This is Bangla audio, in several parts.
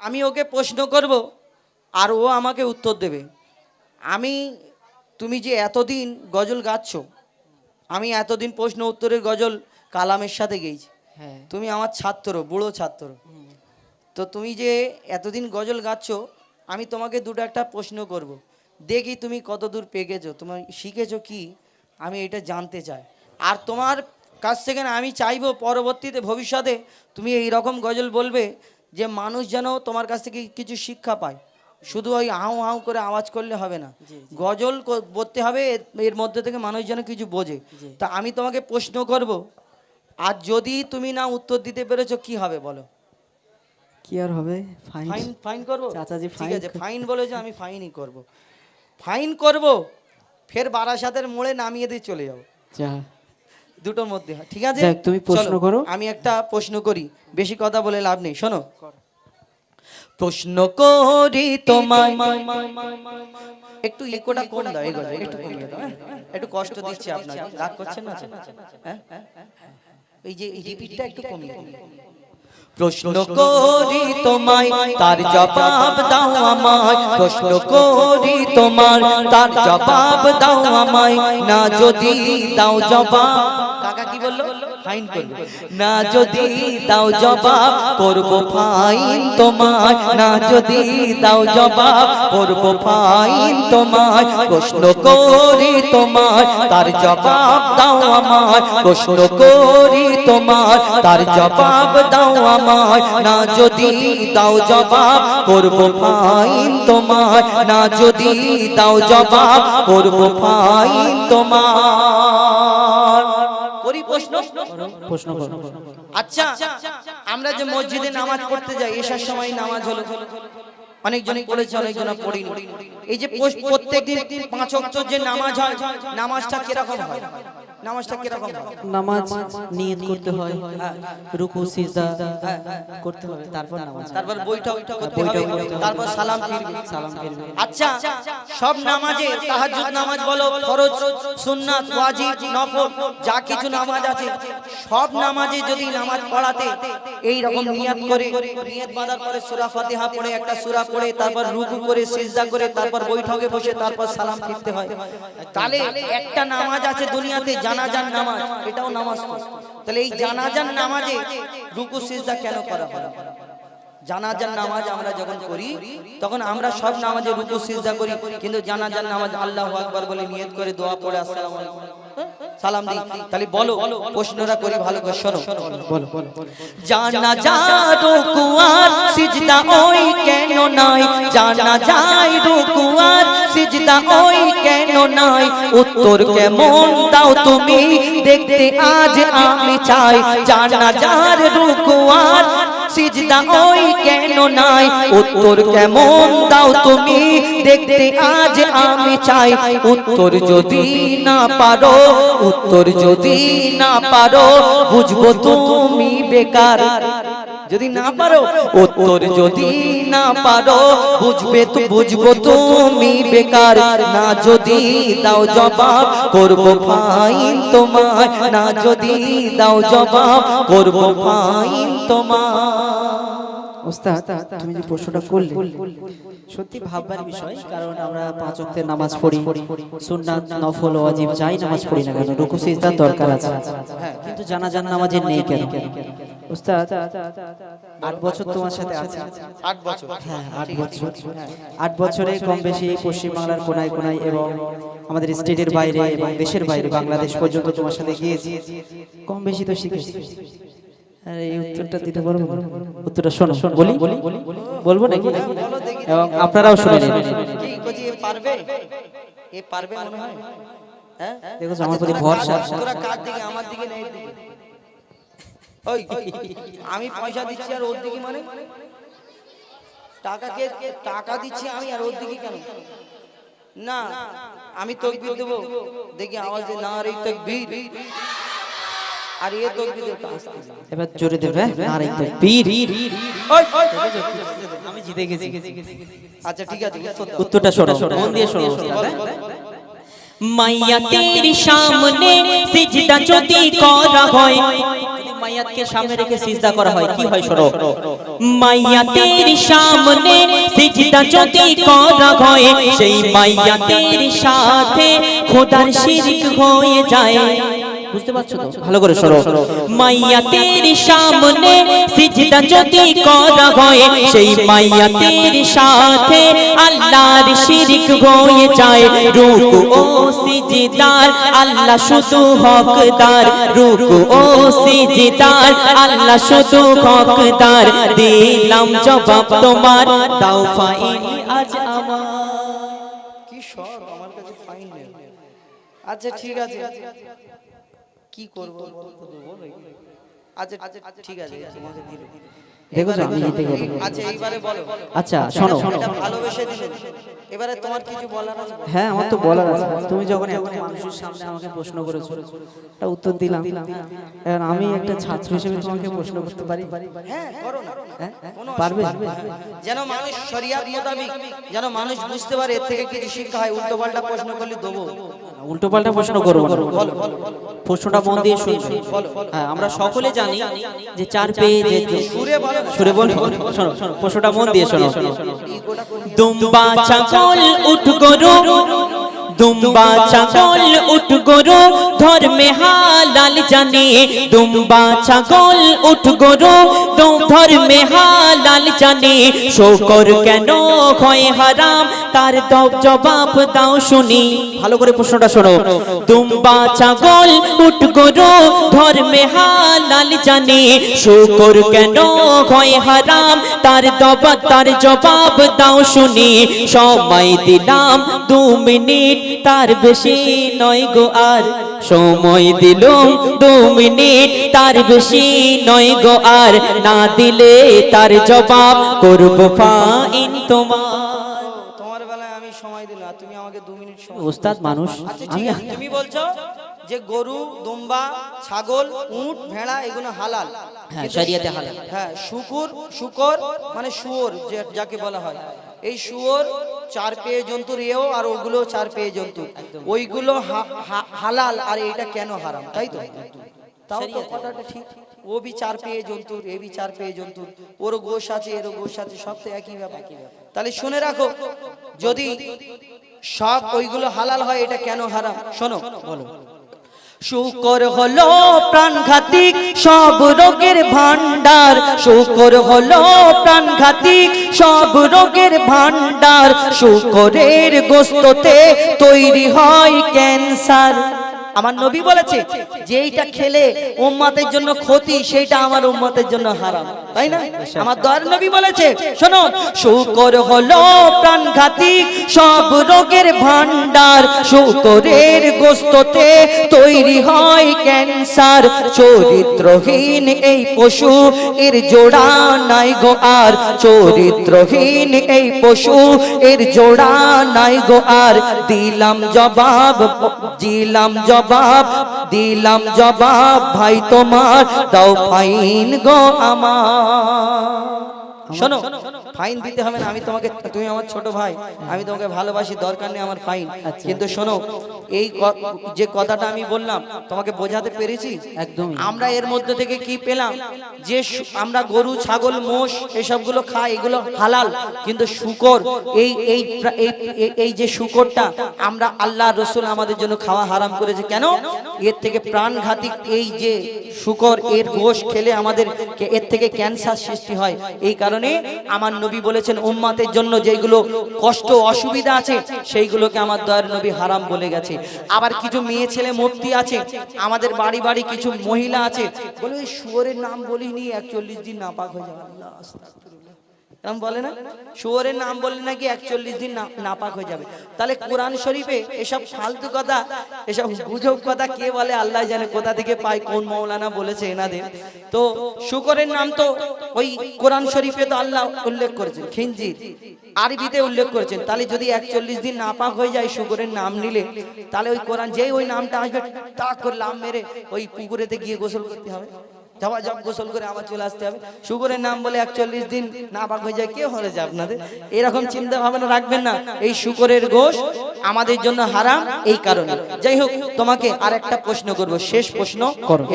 আমি ওকে প্রশ্ন করব আর ও আমাকে উত্তর দেবে। আমি তুমি যে এতদিন গজল গাচ্ছ আমি এতদিন প্রশ্ন উত্তরের গজল কালামের সাথে গেয়েছি। হ্যাঁ। তুমি আমার ছাত্র বুড়ো ছাত্র। তো তুমি যে এতদিন গজল গাচ্ছ আমি তোমাকে দুটো একটা প্রশ্ন করব। দেখি তুমি কত দূর পেকেছো তুমি শিখেছো কি আমি এটা জানতে চাই। আর তোমার কাছ থেকে না আমি চাইব পরবর্তীতে ভবিষ্যতে তুমি এই রকম গজল বলবে যে মানুষ যেন তোমার কাছ থেকে কিছু শিক্ষা পায়। শুধু ওই হাউ হাউ করে আওয়াজ করলে হবে না। গজল বলতে হবে এর- মধ্যে থেকে মানুষ যেন কিছু বোঝে। তা আমি তোমাকে প্রশ্ন করব আর যদি তুমি না উত্তর দিতে পেরেছ কি হবে বলো? কি আর হবে? ফাইন ফাইন করব? চাচাজি, ঠিক ফাইন আছে ফাইন বলেছে আমি ফাইনই করব। ফাইন করব ফের বারাসাতের মোড়ে নামিয়ে দিয়ে চলে যাব। যা। দুটোর মধ্যে হয়, ঠিক আছে? তুমি প্রশ্ন করো। আমি একটা প্রশ্ন করি। বেশি কথা বলে লাভ নেই শোনো। প্রশ্ন করি তোমায়। একটু ইকোটা কম দাও এই একটু কমিয়ে দাও হ্যাঁ? একটু কষ্ট দিচ্ছে আপনাকে রাগ করছেন না হ্যাঁ এই যে রিপিটটা একটু কমিয়ে দিন প্রশ্ন করি তোমায় তার জবাব দাও আমায়। প্রশ্ন করি তোমার তার জবাব দাও আমায়। না যদি দাও জবাব ফাইন করবে। না যদি দাও জবাব করব ফাইন তোমায়। না যদি দাও জবাব করব ফাইন তোমায়। প্রশ্ন করি তোমায় তার জবাব দাও আমায়। প্রশ্ন করি তোমার তার জবাব দাও আমায়। না যদি দাও জবাব করব ফাইন তোমার না যদি দাও জবাব করব ফাইন তোমার করি প্রশ্ন প্রশ্ন আচ্ছা আমরা যে মসজিদে নামাজ পড়তে যাই এসার সময় নামাজ হলো। অনেকজন পড়েছে অনেকজন পড়িনি। এই যে প্রত্যেকদিন পাঁচ অক্ট যে নামাজ হয় নামাজটা কীরকম হয়? নামাজটা কীরকম হয় নামাজ নিয়ত করতে হয় রুকু সিজদা করতে হবে তারপর নামাজ তারপর বৈঠক বৈঠক করতে হবে। তারপর সালাম ফিরবে। সালাম ফিরবে। আচ্ছা সব নামাজে তাহাজ্জুদ নামাজ বলো ফরজ সুন্নাত ওয়াজিব নফল যা কিছু নামাজ আছে সব নামাজে যদি নামাজ পড়াতে এই রকম নিয়াত করে নিয়াত বাঁধার পরে সূরা ফাতিহা পড়ে একটা সূরা পড়ে তারপর রুকু করে সিজদা করে তারপর বৈঠকে বসে তারপর সালাম ফিরতে হয়। তাহলে একটা নামাজ আছে দুনিয়াতে জানাজান নামাজ, এটাও নামাজ তাহলে এই জানাজান নামাজে রুকু, সিজদা কেন করা হয়? জানাজার নামাজ আমরা যখন করি, তখন আমরা সব নামাজে রুকু, সিজদা করি, কিন্তু জানাজার নামাজ আল্লাহু আকবার বলে নিয়ত করে দোয়া পড়ে, আসসালামু আলাইকুম। হ্যাঁ? সালাম দিই। তাহলে বলো, প্রশ্নটা করি, ভালো করে শোনো। বলো জানা যা রুকুয়ার সিজদা ওই কেন নাই? জানা যায় রুকুয়ার সিজদা ওই কেন নাই? উত্তর কেমন দাও তুমি? দেখতে আজ আমি চাই জানা যার রুকুয়ার। সিজদা ওই কেন নাই? উত্তর কেমন দাও তুমি? দেখতে আজ আমি চাই। উত্তর যদি না পারো, উত্তর যদি না পারো, বুঝব তুমি বেকার। যদি না পারো উত্তর যদি না পারো বুঝবে তো বুঝব তুমি বেকার। না যদি দাও জবাব করব ফাইন তোমার না যদি দাও জবাব করব ফাইন তোমার ওস্তাদ তুমি যে প্রশ্নটা করলে সত্যি ভাববার বিষয় কারণ আমরা পাঁচ ওয়াক্তের নামাজ পড়ি সুন্নাত নফল ওয়াজিব যাই নামাজ পড়ি না কেন রুকু সিজদার দরকার আছে। হ্যাঁ কিন্তু জানাজান নামাজের নেই কেন? ওস্তাদ আট বছর তোমার সাথে আছে। আট বছর। হ্যাঁ আট বছর। আট বছরে কম বেশি পশ্চিমবাংলার কোনায় কোনায় এবং আমাদের স্টেটের বাইরে এবং দেশের বাইরে বাংলাদেশ পর্যন্ত তোমার সাথে গিয়েছি। কম বেশি তো শিখেছি। আরে এই উত্তরটা দিতে পারব উত্তরটা শোনো বলি? বলব নাকি? এবং আপনারাও শুনে এ পারবে? এ পারবে মনে হয়? হ্যাঁ দেখো আমার প্রতি ভরসা। তোরা কার দিকে? আমার দিকে না এর দিকে ওই আমি পয়সা দিচ্ছি আর ওর দিকে মানে? টাকা কে টাকা দিচ্ছি আমি আর ওর দিকে কেন? না আমি তকবির দেবো। দেখি আওয়াজ না রে তকবির। আর এ তকবির দেবো। এবার জোরে দেবে আর এই বীর ওই, ওই, ওই। আমি জিতে গেছি। আচ্ছা ঠিক আছে উত্তরটা শোনো মন দিয়ে শোনো হ্যাঁ? মাইয়া তেরি সামনে সিজদা যদি করা হয়। মাইয়াতকে সামনে রেখে সিজদা করা হয়। কি হয় শোনো? মাইয়াতের সামনে সিজদা যদি করা হয় সেই মাইয়াতের সাথে খোদার শিরক হয়ে যায়। বুঝতে পারছ তো? ভালো করে শোনো। মাইয়াতের সামনে সিজদা যদি করা হয় সেই মাইয়াতের সাথে আল্লাহর শিরক হয়ে যায়। রুকু ও সিজদার আল্লাহ শুধু হকদার। রুকু ও সিজদার আল্লাহ শুধু হকদার। দিলাম জবাব তোমার দাও ফাইল আজ আমার। কি সব আমার কাছে ফাইন নেই। আচ্ছা ঠিক আছে। কি করব? বলতো দেবো নাকি? আচ্ছা ঠিক আছে তোমাকে দিল। দেখেছ আমি জিতে গেলাম। আচ্ছা বলো। আচ্ছা শোনো। ভালোবেসে দিলে। এবারে তোমার কিছু বলার আছে? হ্যাঁ আমার তো বলার আছে। তুমি যখন এত মানুষের সামনে আমাকে প্রশ্ন করেছ একটা উত্তর দিলাম। এখন আমি একটা ছাত্র হিসেবে তোমাকে প্রশ্ন করতে পারি? হ্যাঁ করো না। হ্যাঁ? পারবে? যেন মানুষ শরিয়াত মোতাবিক যেন মানুষ বুঝতে পারে এর থেকে কিছু শিক্ষা হয় উল্টো পাল্টা প্রশ্ন করলে দেবো। উল্টো পাল্টা প্রশ্ন করব বলো। প্রশ্নটা মন দিয়ে শুনবে। হ্যাঁ আমরা সকলে জানি যে চার পেয়ে যে সুরে বলো। শোনো প্রশ্নটা মন দিয়ে শোনো। দুম্বা চাকল উঠ গরু দুম্বা ছাগল উঠ গরু ধর্মে হালাল জানে। দুম্বা ছাগল উঠ গরু ধর্মে হালাল জানে। শোকর কেন হয় হারাম? তার দাও জবাব দাও শুনি। ভালো করে প্রশ্নটা শোনো। দুম্বা ছাগল উঠ গরু ধর্মে হালাল জানে। শোকর কেন হয় হারাম? তার দবা তার জবাব দাও শুনি। সময় দিলাম দু মিনিট তার বেশি নয় গো আর। সময় দিলাম দু মিনিট তার বেশি নয় গো আর। না দিলে তার জবাব করব ফাইন তোমার। তোমার বেলায় আমি সময় দিলাম তুমি আমাকে দু মিনিট সময় ওস্তাদ মানুষ আচ্ছা আমি তুমি বলছো যে গরু দুম্বা ছাগল উট ভেড়া এগুলো হালাল। হ্যাঁ, শরিয়াতে হালাল। হ্যাঁ শুকুর শুকর মানে শুয়োর যাকে বলা হয়। এই শুয়োর চার পেয়ে জন্তুর এও আর ওগুলো চার পেয়ে জন্তু। ওইগুলো হালাল আর এটা কেন হারাম? তাই তো? তাও তো কথাটা ঠিক। ও বি চার পেয়ে জন্তুর এ বি চার পেয়ে জন্তুর ওরও গোশ আছে এরও গোশ আছে সব তো একই ব্যাপার। তাহলে শুনে রাখো যদি সব ওইগুলো হালাল হয় এটা কেন হারাম? শোনো বলো। শুকর হলো প্রাণঘাতিক সব রোগের ভান্ডার শুকর হলো প্রাণঘাতিক সব রোগের ভান্ডার শুকরের গোস্ততে তৈরি হয় ক্যান্সার। আমার নবী বলেছে যে এইটা খেলে উম্মাতের জন্য ক্ষতি, সেইটা আমার উম্মাতের জন্য হারাম। তাই না? আমার দয়ার নবী বলেছে শোনো শুকর হলো প্রাণঘাতিক সব রোগের ভান্ডার শুকরের গোস্ততে তৈরি হয় ক্যান্সার। চরিত্রহীন এই পশু এর জোড়া নাই গো আর। চরিত্রহীন এই পশু এর জোড়া নাই গো আর। দিলাম জবাব দিলাম জবাব দিলাম জবাব ভাই তোমার দাও ফাইন গো আমার। শোনো ফাইন দিতে হবে না আমি তোমাকে তুমি আমার ছোট ভাই আমি তোমাকে ভালোবাসি দরকার নেই আমার ফাইন কিন্তু শোনো এই যে কথাটা আমি বললাম তোমাকে বোঝাতে পেরেছি? একদমই। আমরা এর মধ্যে থেকে কি পেলাম? যে আমরা গরু ছাগল মোষ এসবগুলো খাই এগুলো হালাল। কিন্তু শুকর এই এই এই- এই- এই যে শুকরটা আমরা আল্লাহ রসুল আমাদের জন্য খাওয়া হারাম করেছে। কেন? এর থেকে প্রাণঘাতিক এই যে শুকর এর গোশ খেলে আমাদের এর থেকে ক্যান্সার সৃষ্টি হয়। এই কারণে আমার নবী বলেছেন, উম্মাতের জন্য যেগুলো কষ্ট, অসুবিধা আছে, সেইগুলোকে আমার দয়ার নবী হারাম বলে গেছে। আবার কিছু মেয়ে ছেলে মূর্তি আছে, আমাদের বাড়ি বাড়ি কিছু মহিলা আছে। বলে ওই শুয়োরের নাম বলিনি, একচল্লিশ দিন নাপাক হয়ে যাবে। এরম বলে না? শুয়োরের নাম বললে নাকি একচল্লিশ দিন নাপাক হয়ে যাবে। তাহলে কোরআন শরীফে এসব ফালতু কথা, এসব গুজব কথা কে বলে? আল্লাহ জানে কোথা থেকে পায়, কোন মৌলানা বলেছে এনাদের। তো শুকরের নাম তো ওই কোরআন শরীফে তো আল্লাহ উল্লেখ করেছেন খিঞ্জির আরবিতে উল্লেখ করেছেন। তাহলে যদি একচল্লিশ দিন নাপাক হয়ে যায় শুকরের নাম নিলে, তাহলে ওই কোরআন যেই ওই নামটা আসবে তা করে লাম মেরে ওই পুকুরেতে গিয়ে গোসল করতে হবে। যাওয়া জব গোসল করে আবার চলে আসতে হবে। শুকুরের নাম বলে একচল্লিশ দিন না বাক হয়ে যায় কে হলে যায় আপনাদের? এরকম চিন্তা ভাবনা রাখবেন না এই শুকরের গোশ আমাদের জন্য হারাম এই কারণে। যাই হোক তোমাকে আর একটা প্রশ্ন করব শেষ প্রশ্ন।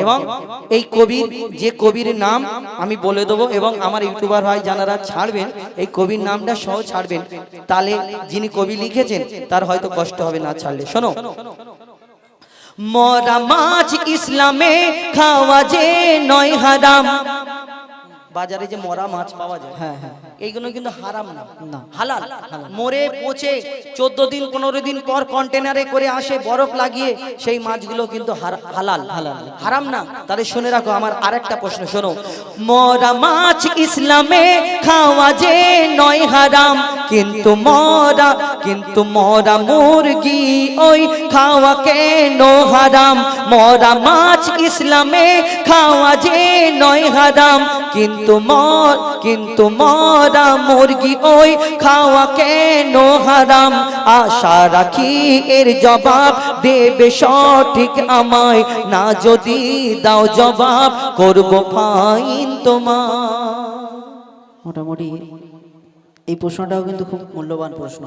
এবং এই কবির যে কবির নাম আমি বলে দেবো এবং আমার ইউটিউবার ভাই যারা ছাড়বেন এই কবির নামটা সহ ছাড়বেন। তাহলে যিনি কবি লিখেছেন তার হয়তো কষ্ট হবে না ছাড়লে। শোনো মরা মাছ ইসলামে খাওয়া যে নয় হারাম। বাজারে যে মরা মাছ পাওয়া যায়। হ্যাঁ হ্যাঁ। এইগুলো কিন্তু হারাম না। হালাল। মরে পচে চোদ্দ দিন পনেরো দিন পর কন্টেনারে করে আসে বরফ লাগিয়ে সেই মাছগুলো কিন্তু হার- হালাল। হারাম না। তাহলে শুনে রাখো আমার আরেকটা প্রশ্ন শোনো। মরা মাছ ইসলামে খাওয়া যে নয় হারাম কিন্তু মরা কিন্তু মরা মুরগি ওই খাওয়া কেন হারাম? মরা মাছ ইসলামে খাওয়া যে নয় হারাম কিন্তু মর কিন্তু মরা মুরগি ওই খাওয়া কেন হারাম? আশা রাখি এর জবাব দেবে সঠিক আমায়। না যদি দাও জবাব করব ফাইন তোমার মোটামুটি এই প্রশ্নটাও কিন্তু খুব মূল্যবান প্রশ্ন।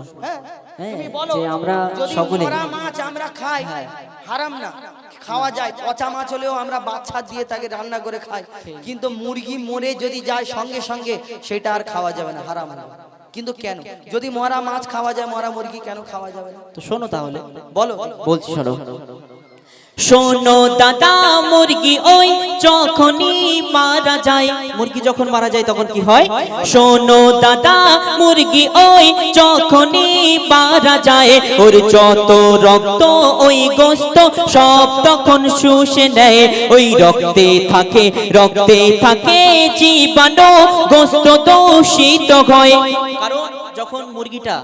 হ্যাঁ যে আমরা সকলে মরা মাছ আমরা খাই হারাম না। খাওয়া যায়, পচা মাছ হলেও আমরা বাচ্চা দিয়ে তাকে রান্না করে খাই। কিন্তু মুরগি মরে যদি যায় সঙ্গে সঙ্গে, সেটা আর খাওয়া যাবে না, হারাম কিন্তু কেন? যদি মরা মাছ খাওয়া যায়, মরা মুরগি কেন খাওয়া যাবে না? তো শোনো তাহলে, বলো, বলছি শোনো। শোনো দাদা, মুরগি ওই যখনই মারা যায়। মুরগি যখন মারা যায় তখন কি হয়? শোনো দাদা, মুরগি ওই যখনই মারা যায়, ওর যত রক্ত, ওই গোস্ত সব তখন শুষে নেয়। ওই রক্তে থাকে রক্তে থাকে জীবাণু, গোস্ত দূষিত হয়। কারণ যখন মুরগিটা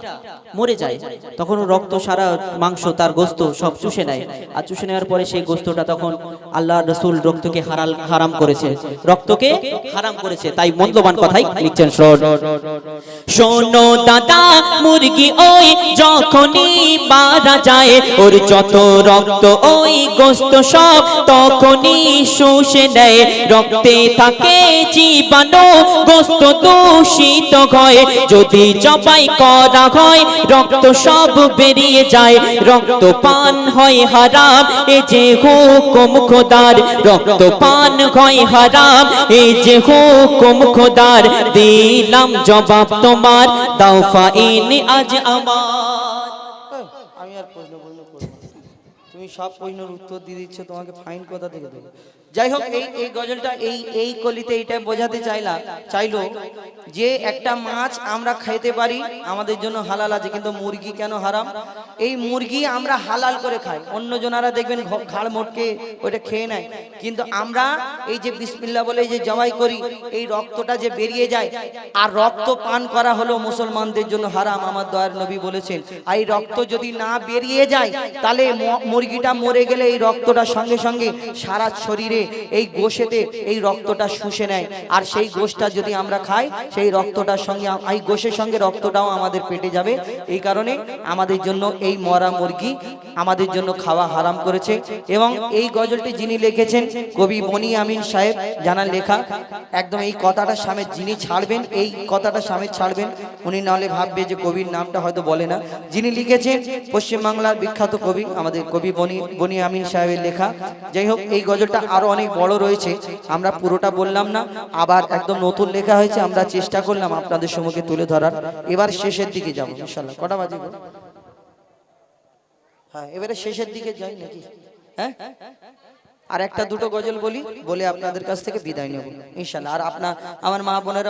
মরে যায়। তখন রক্ত সারা মাংস তার গোস্ত সব চুষে নেয়। আর চুষে নেওয়ার পরে সেই গোস্তটা তখন আল্লাহ রসুল রক্তকে হারাল হারাম করেছে। রক্তকে হারাম করেছে। তাই মূল্যবান কথাই লিখছেন শোনো। দাদা, মুরগি ওই যখনই যায়, ওর যত রক্ত, ওই গোস্ত সব তখনই শুষে নেয়। রক্তে থাকে জীবাণু, গোস্ত দূষিত হয়। যদি জবাই করা হয় রক্ত সব বেরিয়ে যায়। রক্ত পান হয় হারাম, এ যে হুকুম খোদার। রক্ত পান হয় হারাম, এ যে হুকুম খোদার। দিলাম জবাব তোমার, দাও ফাইন আজ আমার। আমি আর প্রশ্ন। তুমি সব প্রশ্নের উত্তর দিয়ে দিচ্ছ, তোমাকে ফাইন কোথা থেকে দেবো? যাই হোক, এই এই গজলটা, এই এই কলিতে এটা বোঝাতে চাইলা, চাইলো যে একটা মাছ আমরা খাইতে পারি, আমাদের জন্য হালাল আছে, কিন্তু মুরগি কেন হারাম? এই মুরগি আমরা হালাল করে খাই। অন্য জনারা দেখবেন ঘাড় মোটকে ওইটা খেয়ে নেয়। কিন্তু আমরা এই যে বিসমিল্লা বলে যে জবাই করি, এই রক্তটা যে বেরিয়ে যায়, আর রক্ত পান করা হলো মুসলমানদের জন্য হারাম, আমার দয়ার নবী বলেছেন। আর এই রক্ত যদি না বেরিয়ে যায়, তাহলে মুরগিটা মরে গেলে এই রক্তটা সঙ্গে সঙ্গে সারা শরীরে এই গোশেতে এই রক্তটা শুষে নেয়। আর সেই গোশটা যদি আমরা খাই, সেই রক্তটার সঙ্গে, এই গোশের সঙ্গে রক্তটাও আমাদের পেটে যাবে। এই কারণে আমাদের জন্য এই মরা মুরগি আমাদের জন্য খাওয়া হারাম করেছে এবং এই গজলটি যিনি লিখেছেন কবি বনি আমিন সাহেব, জানার লেখা, একদম এই কথাটা সামনে যিনি ছাড়বেন, এই কথাটা সামনে ছাড়বেন, উনি নাহলে ভাববে যে কবির নামটা হয়তো বলে না। যিনি লিখেছেন পশ্চিমবাংলার বিখ্যাত কবি, আমাদের কবি বনি বনি আমিন সাহেবের লেখা। যাই হোক, এই গজলটা আরও অনেক বড় রয়েছে, আমরা পুরোটা বললাম না, আবার একদম নতুন লেখা হয়েছে, আমরা চেষ্টা করলাম আপনাদের সম্মুখে তুলে ধরার। এবার শেষের দিকে যাব ইনশাল্লাহ কটা বাজে? হ্যাঁ এবারে শেষের দিকে যাই নাকি? হ্যাঁ? আর একটা দুটো গজল বলি বলে আপনাদের কাছ থেকে বিদায় নেব। ইনশাল্লাহ। আর আপনার আমার মা বোনেরা